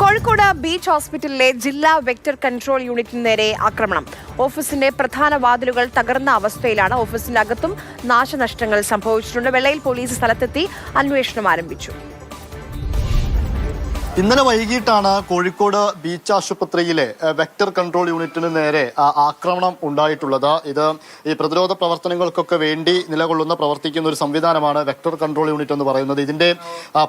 Kozhikode beach ഹോസ്പിറ്റലിലെ ജില്ലാ vector control യൂണിറ്റിന് നേരെ ആക്രമണം. ഓഫീസിന്റെ പ്രധാന വാതിലുകൾ തകർന്ന അവസ്ഥയിലാണ് ഓഫീസിന്റെ അകത്തും നാശനഷ്ടങ്ങൾ സംഭവിച്ചിട്ടുണ്ട്. വെള്ളയിൽ പോലീസ് സ്ഥലത്തെത്തി അന്വേഷണം ആരംഭിച്ചു. ഇന്നലെ വൈകിട്ടാണ് കോഴിക്കോട് ബീച്ച് ആശുപത്രിയിലെ വെക്ടർ കൺട്രോൾ യൂണിറ്റിന് നേരെ ആക്രമണം ഉണ്ടായിട്ടുള്ളത്. ഇത് ഈ പ്രതിരോധ പ്രവർത്തനങ്ങൾക്കൊക്കെ വേണ്ടി നിലകൊള്ളുന്ന പ്രവർത്തിക്കുന്ന ഒരു സംവിധാനമാണ് വെക്ടർ കൺട്രോൾ യൂണിറ്റ് എന്ന് പറയുന്നത്. ഇതിന്റെ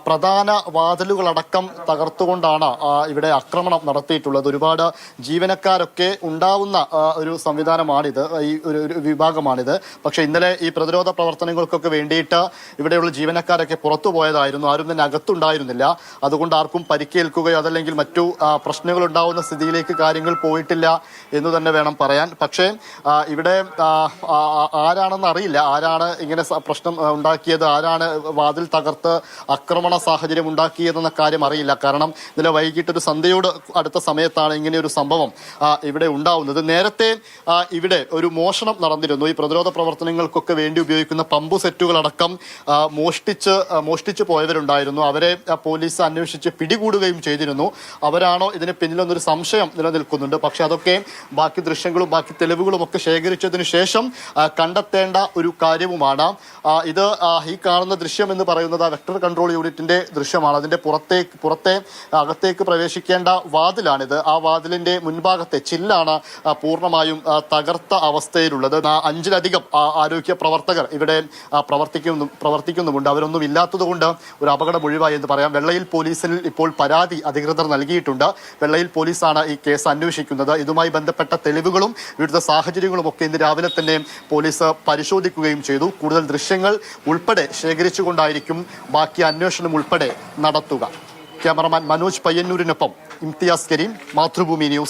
പ്രധാന വാതിലുകളടക്കം തകർത്തുകൊണ്ടാണ് ഇവിടെ ആക്രമണം നടത്തിയിട്ടുള്ളത്. ഒരുപാട് ജീവനക്കാരൊക്കെ ഉണ്ടാവുന്ന ഒരു സംവിധാനമാണിത്. ഈ ഒരു വിഭാഗമാണിത്. പക്ഷേ ഇന്നലെ ഈ പ്രതിരോധ പ്രവർത്തനങ്ങൾക്കൊക്കെ വേണ്ടിയിട്ട് ഇവിടെയുള്ള ജീവനക്കാരൊക്കെ പുറത്തു പോയതായിരുന്നു ആരും തന്നെ അകത്തുണ്ടായിരുന്നില്ല. അതുകൊണ്ട് ആർക്കും പരിക്കേൽക്കുകയോ അതല്ലെങ്കിൽ മറ്റു പ്രശ്നങ്ങൾ ഉണ്ടാവുന്ന സ്ഥിതിയിലേക്ക് കാര്യങ്ങൾ പോയിട്ടില്ല എന്ന് തന്നെ വേണം പറയാൻ. പക്ഷേ ഇവിടെ ആരാണെന്ന് അറിയില്ല. ആരാണ് ഇങ്ങനെ പ്രശ്നം ഉണ്ടാക്കിയത്? ആരാണ് വാതിൽ തകർത്ത് ആക്രമണ സാഹചര്യം ഉണ്ടാക്കിയതെന്ന കാര്യം അറിയില്ല. കാരണം ഇന്നലെ വൈകിട്ട് ഒരു സന്ധ്യയോട് അടുത്ത സമയത്താണ് ഇങ്ങനെ ഒരു സംഭവം ഇവിടെ ഉണ്ടാവുന്നത്. നേരത്തെ ഇവിടെ ഒരു മോഷണം നടന്നിരുന്നു. ഈ പ്രതിരോധ പ്രവർത്തനങ്ങൾക്കൊക്കെ വേണ്ടി ഉപയോഗിക്കുന്ന പമ്പ് സെറ്റുകളടക്കം മോഷ്ടിച്ച് മോഷ്ടിച്ചു പോയവരുണ്ടായിരുന്നു. അവരെ പോലീസ് അന്വേഷിച്ച് പിടികൂടുകയും ചെയ്തിരുന്നു. അവരാണോ ഇതിന് പിന്നിലെന്നൊരു സംശയം നിലനിൽക്കുന്നുണ്ട്. പക്ഷെ അതൊക്കെ ബാക്കി ദൃശ്യങ്ങളും ബാക്കി തെളിവുകളും ഒക്കെ ശേഖരിച്ചതിന് ശേഷം കണ്ടെത്തേണ്ട ഒരു കാര്യവുമാണ്. ഇത് ഈ കാണുന്ന ദൃശ്യം എന്ന് പറയുന്നത് വെക്ടർ കൺട്രോൾ യൂണിറ്റിന്റെ ദൃശ്യമാണ്. അതിന്റെ പുറത്തേക്ക് പുറത്തെ അകത്തേക്ക് പ്രവേശിക്കേണ്ട വാതിലാണിത്. ആ വാതിലിന്റെ മുൻഭാഗത്തെ ചില്ലാണ് പൂർണമായും തകർത്ത അവസ്ഥയിലുള്ളത്. അഞ്ചിലധികം ആരോഗ്യ പ്രവർത്തകർ ഇവിടെ പ്രവർത്തിക്കുന്നു പ്രവർത്തിക്കുന്നുമുണ്ട്. അവരൊന്നും ഇല്ലാത്തതുകൊണ്ട് ഒരു അപകടം ഒഴിവായി എന്ന് പറയാം. വെള്ളയിൽ പോലീസിൽ പരാതി അധികൃതർ നൽകിയിട്ടുണ്ട്. വെള്ളയിൽ പോലീസാണ് ഈ കേസ് അന്വേഷിക്കുന്നത്. ഇതുമായി ബന്ധപ്പെട്ട തെളിവുകളും വിവിധ സാഹചര്യങ്ങളും ഒക്കെ ഇന്ന് രാവിലെ തന്നെ പോലീസ് പരിശോധിക്കുകയും ചെയ്തു. കൂടുതൽ ദൃശ്യങ്ങൾ ഉൾപ്പെടെ ശേഖരിച്ചുകൊണ്ടായിരിക്കും ബാക്കി അന്വേഷണം ഉൾപ്പെടെ നടത്തുക. ക്യാമറമാൻ മനോജ് പയ്യന്നൂരിനൊപ്പം ഇംതിയാസ് കരീം മാതൃഭൂമി ന്യൂസ്.